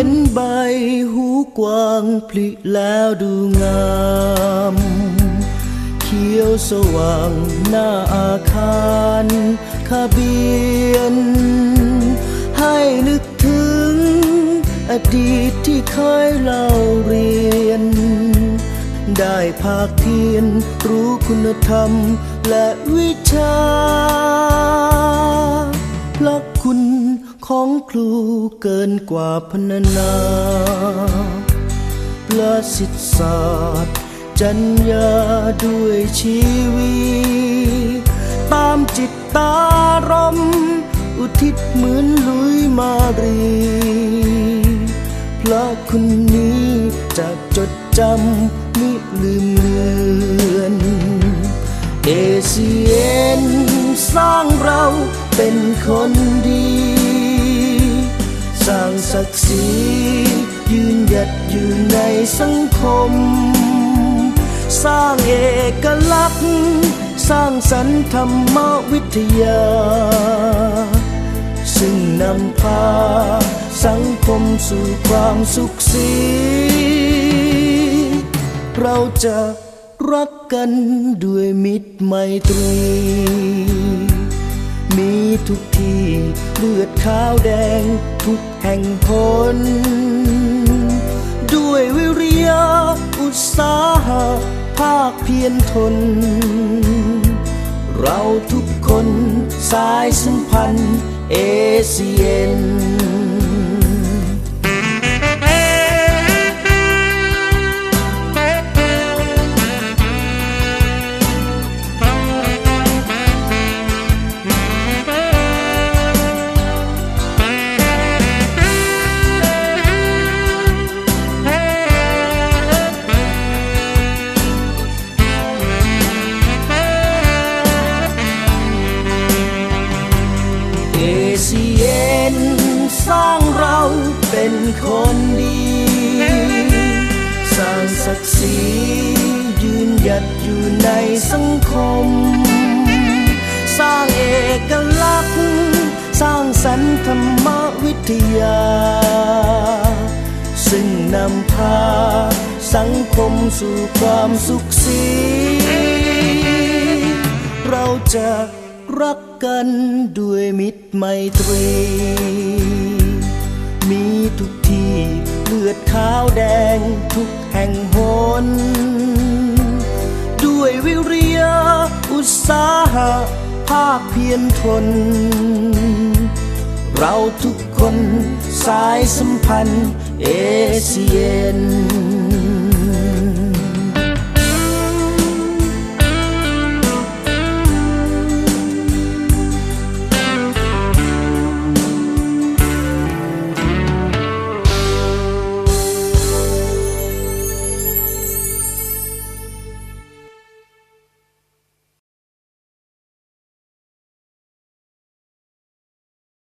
ห็นใบหูกว้างพลิแล้วดูงาม เขียวสว่างหน้าอาคารคาเบียน ให้นึกถึงอดีตที่เคยเล่าเรียน ได้ภาคเพียนรู้คุณธรรมและวิชาพระ คุณของครูเกินกว่าพรรณนา ประสิทธิศาสตร์ จัญญาด้วยชีวิตตามจิตตารม อุทิศเหมือนลุยมารี พระคุณนี้จะจดจำมิลืมเลือนเอเซียนสร้างเรา เป็นคนดี สร้างศักดิ์ศรียืนหยัดอยู่ในสังคม สร้างเอกลักษณ์ สร้างสรรค์ธรรมวิทยา ซึ่งนำพาสังคมสู่ความสุขสีเราจะรักกันด้วยมิตรไมตรีมี ทุกที่เลือดขาวแดงทุกแห่งพนด้วยวิริยะอุตสาหะภาคเพียรทน เราทุกคนสายสัมพันธ์เอเชียน ยนสร้างเราเป็นคนดี สร้างศักดิ์ศรียืนหยัดอยู่ในสังคม สร้างเอกลักษณ์ สร้างสรรค์ธรรมวิทยา ซึ่งนำพาสังคมสู่ความสุขสี เราจะ รักกันด้วยมิตรไมตรี มีทุกที่เลือดขาวแดงทุกแห่งหน ด้วยวิริยะอุตสาหะภาคเพียรทน เราทุกคนสายสัมพันธ์เอเซียน